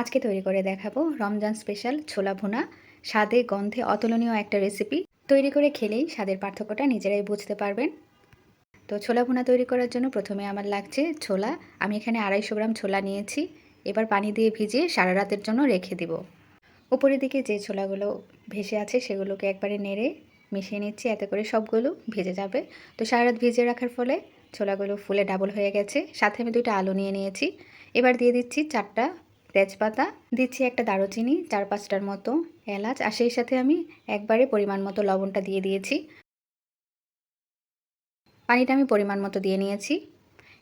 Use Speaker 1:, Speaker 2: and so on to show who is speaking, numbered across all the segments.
Speaker 1: আজকে তৈরি করে দেখাবো রমজান স্পেশাল ছোলা ভুনা, স্বাদে, গন্ধে অতুলনীয় একটা রেসিপি তৈরি করে খেলেই স্বাদের পার্থক্যটা নিজেরাই বুঝতে পারবেন। তো ছোলা ভুনা তৈরি করার জন্য প্রথমে আমার লাগছে ছোলা। আমি এখানে আড়াইশো গ্রাম ছোলা নিয়েছি। এবার পানি দিয়ে ভিজিয়ে সারা রাতের জন্য রেখে দিব। উপরের দিকে যে ছোলাগুলো ভেসে আছে সেগুলোকে একবারে নেড়ে মিশিয়ে নিচ্ছি। এতে করে সবগুলো ভেজে যাবে। তো সারা রাত ভিজিয়ে রাখার ফলে ছোলাগুলো ফুলে ডাবল হয়ে গেছে। সাথে আমি দুইটা আলু নিয়ে নিয়েছি। এবার দিয়ে দিচ্ছি চারটা তেজপাতা, দিচ্ছি একটা দারুচিনি, চার পাঁচটার মতো এলাচ, আর সেই সাথে আমি একবারে পরিমাণ মতো লবণটা দিয়ে দিয়েছি। পানিটা আমি পরিমাণ মতো দিয়ে নিয়েছি।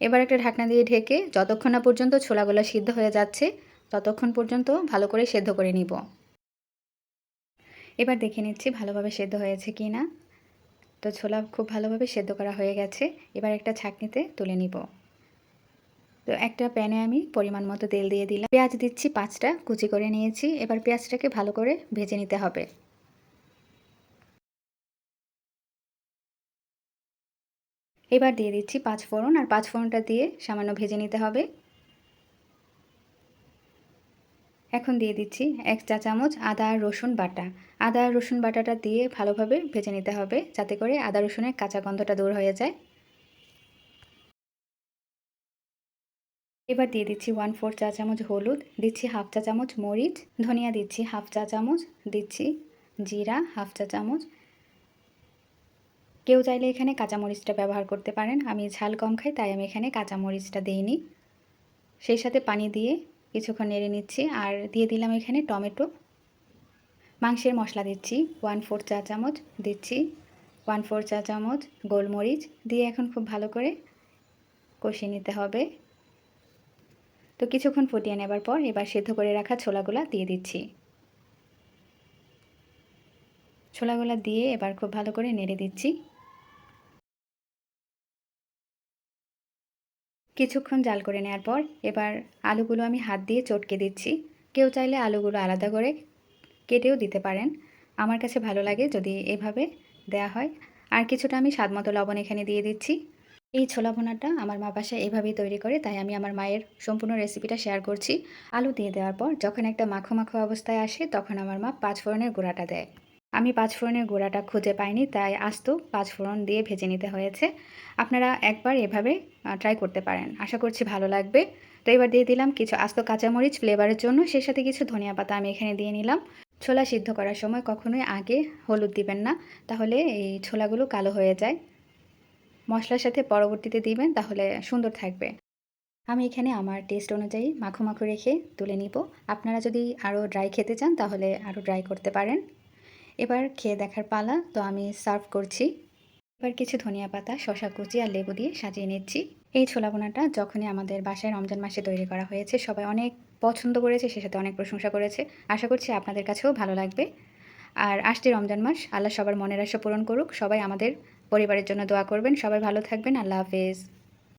Speaker 1: এবার একটা ঢাকনা দিয়ে ঢেকে যতক্ষণ না পর্যন্ত ছোলাগুলো সিদ্ধ হয়ে যাচ্ছে, ততক্ষণ পর্যন্ত ভালো করে সেদ্ধ করে নিব। এবার দেখে নিচ্ছি ভালোভাবে সেদ্ধ হয়েছে কি না। তো ছোলা খুব ভালোভাবে সেদ্ধ করা হয়ে গেছে। এবার একটা ছাঁকনিতে তুলে নিব। তো একটা প্যানে আমি পরিমাণ মতো তেল দিয়ে দিলাম। পেঁয়াজ দিচ্ছি পাঁচটা, কুচি করে নিয়েছি। এবার পেঁয়াজটাকে ভালো করে ভেজে নিতে হবে। এবার দিয়ে দিচ্ছি পাঁচ ফোড়ন, আর পাঁচ ফোড়নটা দিয়ে সামান্য ভেজে নিতে হবে। এখন দিয়ে দিচ্ছি এক চা চামচ আদা আর রসুন বাটা। আদা আর রসুন বাটাটা দিয়ে ভালোভাবে ভেজে নিতে হবে, যাতে করে আদা রসুনের কাঁচা গন্ধটা দূর হয়ে যায়। এবার দিয়ে দিচ্ছি ওয়ান ফোর চা চামচ হলুদ, দিচ্ছি হাফ চা চামচ মরিচ, ধনিয়া দিচ্ছি হাফ চা চামচ, দিচ্ছি জিরা হাফ চা চামচ। কেউ চাইলে এখানে কাঁচামরিচটা ব্যবহার করতে পারেন, আমি ঝাল কম খাই, তাই আমি এখানে কাঁচামরিচটা দিইনি। সেই সাথে পানি দিয়ে কিছুক্ষণ নেড়ে নিচ্ছি, আর দিয়ে দিলাম এখানে টমেটো। মাংসের মশলা দিচ্ছি ওয়ান ফোর চা চামচ, দিচ্ছি ওয়ান ফোর চা চামচ গোলমরিচ, দিয়ে এখন খুব ভালো করে কষিয়ে নিতে হবে। তো কিছুক্ষণ ফুটিয়ে নেবার পর এবার সেদ্ধ করে রাখা ছোলাগুলা দিয়ে দিচ্ছি। ছোলাগুলা দিয়ে এবার খুব ভালো করে নেড়ে দিচ্ছি। কিছুক্ষণ জাল করে নেওয়ার পর এবার আলুগুলো আমি হাত দিয়ে চটকে দিচ্ছি। কেউ চাইলে আলুগুলো আলাদা করে কেটেও দিতে পারেন। আমার কাছে ভালো লাগে যদি এভাবে দেয়া হয়। আর কিছুটা আমি স্বাদ মতো লবণ এখানে দিয়ে দিচ্ছি। এই ছোলা ভোনাটা আমার মা বাসায় এভাবেই তৈরি করে, তাই আমি আমার মায়ের সম্পূর্ণ রেসিপিটা শেয়ার করছি। আলু দিয়ে দেওয়ার পর যখন একটা মাখো মাখো অবস্থায় আসে, তখন আমার মা পাঁচ ফোড়নের গুঁড়াটা দেয়। আমি পাঁচ ফোড়নের গুঁড়াটা খুঁজে পাইনি, তাই আস্ত পাঁচ ফোড়ন দিয়ে ভেজে নিতে হয়েছে। আপনারা একবার এভাবে ট্রাই করতে পারেন। আশা করছি ভালো লাগবে। তো এবার দিয়ে দিলাম কিছু আস্ত কাঁচামরিচ ফ্লেভারের জন্য। সেই সাথে কিছু ধনিয়া পাতা আমি এখানে দিয়ে নিলাম। ছোলা সিদ্ধ করার সময় কখনোই আগে হলুদ দিবেন না, তাহলে এই ছোলাগুলো কালো হয়ে যায়। মশলার সাথে পরবর্তীতে দিবেন, তাহলে সুন্দর থাকবে। আমি এখানে আমার টেস্ট অনুযায়ী মাখো মাখো রেখে তুলে নিব। আপনারা যদি আরও ড্রাই খেতে চান, তাহলে আরও ড্রাই করতে পারেন। এবার খেয়ে দেখার পালা, তো আমি সার্ভ করছি। এবার কিছু ধনিয়া পাতা শশা কুচি আর লেবু দিয়ে সাজিয়ে নিচ্ছি। এই ছোলা বোনাটা যখনই আমাদের বাসায় রমজান মাসে তৈরি করা হয়েছে, সবাই অনেক পছন্দ করেছে, সে সাথে অনেক প্রশংসা করেছে। আশা করছি আপনাদের কাছেও ভালো লাগবে। আর আসছে রমজান মাস, আল্লাহ সবার মনের আশা পূরণ করুক, সবাই আমাদের পরিবারের জন্য দোয়া করবেন। সবাই ভালো থাকবেন। আল্লাহ হাফেজ।